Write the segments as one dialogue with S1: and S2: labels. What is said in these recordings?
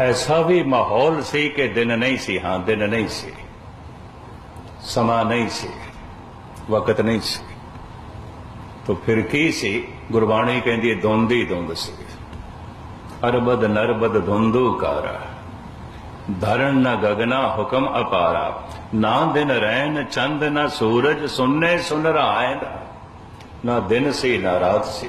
S1: ਐਸਾ ਵੀ ਮਾਹੌਲ ਸੀ ਕਿ ਦਿਨ ਨਹੀਂ ਸੀ ਹਾਂ ਦਿਨ ਨਹੀਂ ਸੀ ਸਮਾਂ ਨਹੀਂ ਸੀ ਵਕਤ ਨਹੀਂ ਸੀ ਤਾਂ ਫਿਰ ਕੀ ਸੀ ਗੁਰਬਾਣੀ ਕਹਿੰਦੀ ਹੈ ਧੁੰਦ ਹੀ ਧੁੰਦ ਸੀ ਅਰਬਦ ਨਰਬਦ ਧੁੰਦੂ ਕਾਰਾ ਧਰਨ ਨਾ ਗਗਨਾ ਹੁਕਮ ਅਪਾਰਾ ਨਾ ਦਿਨ ਰਹਿਣ ਚੰਦ ਨਾ ਸੂਰਜ ਸੁਨਨੇ ਸੁਨ ਰਹਾਇ ਨਾ ਦਿਨ ਸੀ ਨਾ ਰਾਤ ਸੀ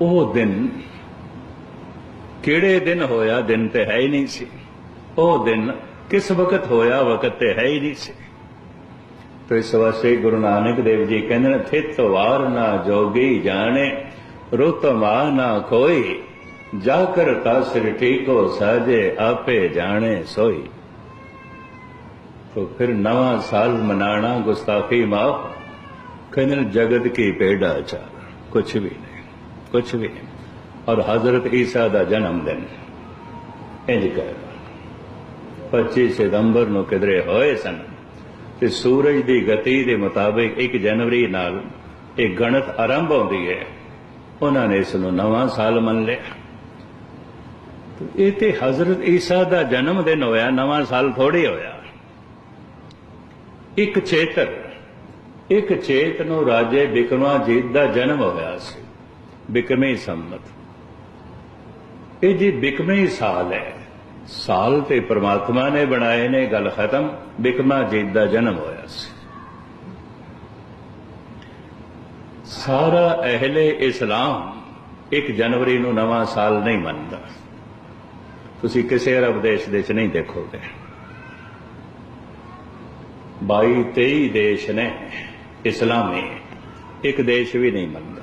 S1: ਉਹ ਦਿਨ ਕਿਹੜੇ ਦਿਨ ਹੋਇਆ? ਦਿਨ ਤੇ ਹੈ ਹੀ ਨਹੀਂ ਸੀ। ਉਹ ਦਿਨ ਕਿਸ ਵਕਤ ਹੋਇਆ? ਵਕਤ ਤੇ ਹੈ ਹੀ ਨਹੀਂ ਸੀ। ਤੇ ਇਸ ਵਾਸਤੇ ਗੁਰੂ ਨਾਨਕ ਦੇਵ ਜੀ ਕਹਿੰਦੇ ਨੇ, ਥਿਤ ਵਾਰ ਨਾ ਜੋਗੀ ਜਾਣੇ, ਰੁਤ ਮਾ ਨਾ ਕੋਈ ਜਾ ਕਰ ਤਾਸਰ ਠੀਕੋ ਸਾਜੇ, ਆਪੇ ਜਾਣੇ ਸੋਈ। ਤੋ ਫਿਰ ਨਵਾਂ ਸਾਲ ਮਨਾਣਾ, ਗੁਸਤਾਖੀ ਮਾਫ। ਕਹਿੰਦੇ ਨੇ, ਜਗਤ ਕੀ ਪੇੜਾ ਚਾਰ ਕੁਛ ਵੀ ਨਹੀਂ। ਕੁਛ ਵੀ। ਔਰ ਹਜ਼ਰਤ ਈਸਾ ਦਾ ਜਨਮ ਦਿਨ। ਇੰਜ ਕਰ 25 ਸਤੰਬਰ ਨੂੰ ਕਿਧਰੇ ਹੋਏ ਸਨ ਤੇ ਸੂਰਜ ਦੀ ਗਤੀ ਦੇ ਮੁਤਾਬਿਕ 1 ਜਨਵਰੀ ਨਾਲ ਇਹ ਗਣਤ ਆਰੰਭ ਹੁੰਦੀ ਹੈ। ਉਹਨਾਂ ਨੇ ਇਸ ਨੂੰ ਨਵਾਂ ਸਾਲ ਮੰਨ ਲਿਆ। ਇਹ ਤੇ ਹਜ਼ਰਤ ਈਸਾ ਦਾ ਜਨਮ ਦਿਨ ਹੋਇਆ, ਨਵਾਂ ਸਾਲ ਥੋੜੀ ਹੋਇਆ। ਇੱਕ ਚੇਤਰ ਇੱਕ ਚੇਤ ਨੂੰ ਰਾਜੇ ਬਿਕਰਮਾਜੀਤ ਦਾ ਜਨਮ ਹੋਇਆ ਸੀ। ਬਿਕਰਮੀ ਸੰਮਤ। ਇਹ ਜੀ ਬਿਕਰਮੀ ਸਾਲ ਹੈ। ਸਾਲ ਤੇ ਪ੍ਰਮਾਤਮਾ ਨੇ ਬਣਾਏ ਨੇ ਗੱਲ ਖਤਮ, ਬਿਕਮਾ ਜੀਤ ਦਾ ਜਨਮ ਹੋਇਆ ਸੀ। ਸਾਰਾ ਅਹਲੇ ਇਸਲਾਮ 1 ਜਨਵਰੀ ਨੂੰ ਨਵਾਂ ਸਾਲ ਨਹੀਂ ਮੰਨਦਾ। ਤੁਸੀਂ ਕਿਸੇ ਅਰਬ ਦੇਸ਼ ਦੇ ਚ ਨਹੀਂ ਦੇਖੋਗੇ। 22 23 ਦੇਸ਼ ਨੇ ਇਸਲਾਮੀ, ਇੱਕ ਦੇਸ਼ ਵੀ ਨਹੀਂ ਮੰਨਦਾ।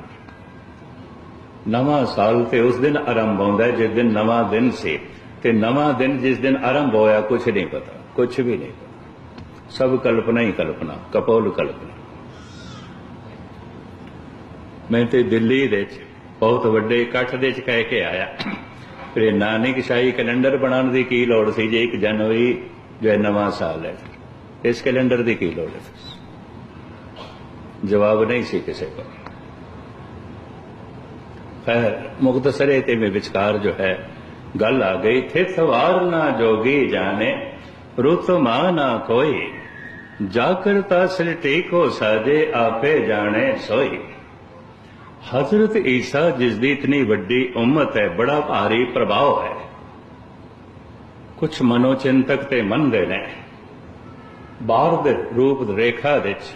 S1: ਨਵਾਂ ਸਾਲ ਤੇ ਉਸ ਦਿਨ ਆਰੰਭ ਹੁੰਦਾ ਹੈ, ਜਿਸ ਦਿਨ ਨਵਾਂ ਦਿਨ ਸੀ। ਤੇ ਨਵਾਂ ਦਿਨ ਜਿਸ ਦਿਨ ਆਰੰਭ ਹੋਇਆ ਕੁਝ ਨਹੀਂ ਪਤਾ ਕੁਝ ਵੀ ਨਹੀਂ ਪਤਾ। ਸਭ ਕਲਪਨਾ ਹੀ ਕਲਪਨਾ, ਕਪੋਲ ਕਲਪਨਾ। ਮੈਂ ਤੇ ਦਿੱਲੀ ਦੇ ਵਿੱਚ ਬਹੁਤ ਵੱਡੇ ਇਕੱਠ ਦੇ ਵਿੱਚ ਕਹਿ ਕੇ ਆਇਆ। ਫਿਰ ਨਾਨਕ ਸ਼ਾਹੀ ਕੈਲੰਡਰ ਬਣਾਉਣ ਦੀ ਕੀ ਲੋੜ ਸੀ, ਜੇ 1 ਜਨਵਰੀ ਜੋ ਨਵਾਂ ਸਾਲ ਹੈ। ਇਸ ਕੈਲੰਡਰ ਦੀ ਕੀ ਲੋੜ ਹੈ? ਜਵਾਬ ਨਹੀਂ ਸੀ ਕਿਸੇ ਕੋਲ। ਖੈਰ ਮੁਕਤਸਰੇ ਤੇ ਮੇ ਵਿਚਕਾਰ ਜੋ ਹੈ, ਗੱਲ ਆ ਗਈ ਥੇ ਸਵਾਰ ਨਾ ਜੋਗੀ ਜਾਣੇ, ਰੁਤ ਮਾ ਨਾ ਕੋਈ ਜਾ ਕਰ ਤਾਸਰ ਟੇਕੋ ਸਾਜੇ, ਆਪੇ ਜਾਣੇ ਸੋਈ। ਹਜ਼ਰਤ ਈਸਾ, ਜਿਸ ਦੀ ਇਤਨੀ ਵੱਡੀ ਉਮਤ ਹੈ, ਬੜਾ ਭਾਰੀ ਪ੍ਰਭਾਵ ਹੈ। ਕੁਝ ਮਨੋਚਿੰਤਕ ਤੇ ਮੰਨਦੇ ਨੇ। ਬਾਹਰ ਦੇ ਰੂਪ ਰੇਖਾ ਦੇ ਵਿੱਚ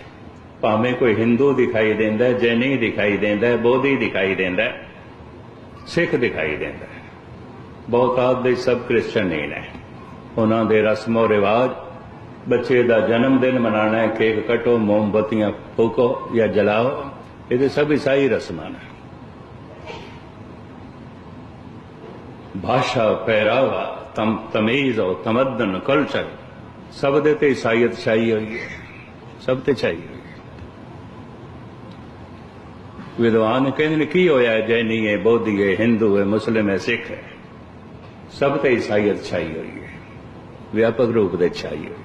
S1: ਭਾਵੇਂ ਕੋਈ ਹਿੰਦੂ ਦਿਖਾਈ ਦਿੰਦਾ, ਜੈਨੀ ਦਿਖਾਈ ਦਿੰਦਾ, ਬੋਧੀ ਦਿਖਾਈ ਦਿੰਦਾ ਸਿੱਖ ਦਿਖਾਈ ਦਿੰਦਾ ਹੈ। ਬਹੁਤਾਤ ਦੇ ਸਭ ਕ੍ਰਿਸਚਨ ਨਹੀਂ ਨੇ। ਉਹਨਾਂ ਦੇ ਰਸਮੋ ਰਿਵਾਜ, ਬੱਚੇ ਦਾ ਜਨਮ ਦਿਨ ਮਨਾਣਾ ਹੈ, ਕੇਕ ਕਟੋ, ਮੋਮਬਤੀਆਂ ਫੂਕੋ ਜਾਂ ਜਲਾਓ ਇਹਦੇ ਸਭ ਈਸਾਈ ਰਸਮਾਂ ਨੇ। ਭਾਸ਼ਾ ਪਹਿਰਾਵਾ, ਤਮ, ਤਮੀਜ਼ ਔਰ ਤਮਦਨ, ਕਲਚਰ, ਸਭ ਦੇ ਤੇ ਈਸਾਈਅਤ ਛਾਈ ਹੋਈ ਹੈ। ਸਭ ਤੇ ਛਾਈ ਹੋਈ ਹੈ। ਵਿਦਵਾਨ ਕਹਿੰਦੇ ਨੇ, ਕੀ ਹੋਇਆ ਜੈਨੀ ਹੈ, ਬੌਧੀ ਹੈ, ਹਿੰਦੂ ਹੈ, ਮੁਸਲਿਮ ਹੈ, ਸਿੱਖ ਹੈ। ਸਭ ਤੇ ਈਸਾਈਅਤ ਛਾਈ ਹੋਈ ਹੈ। ਵਿਆਪਕ ਰੂਪ ਦੇ ਛਾਈ ਹੋਈ ਹੈ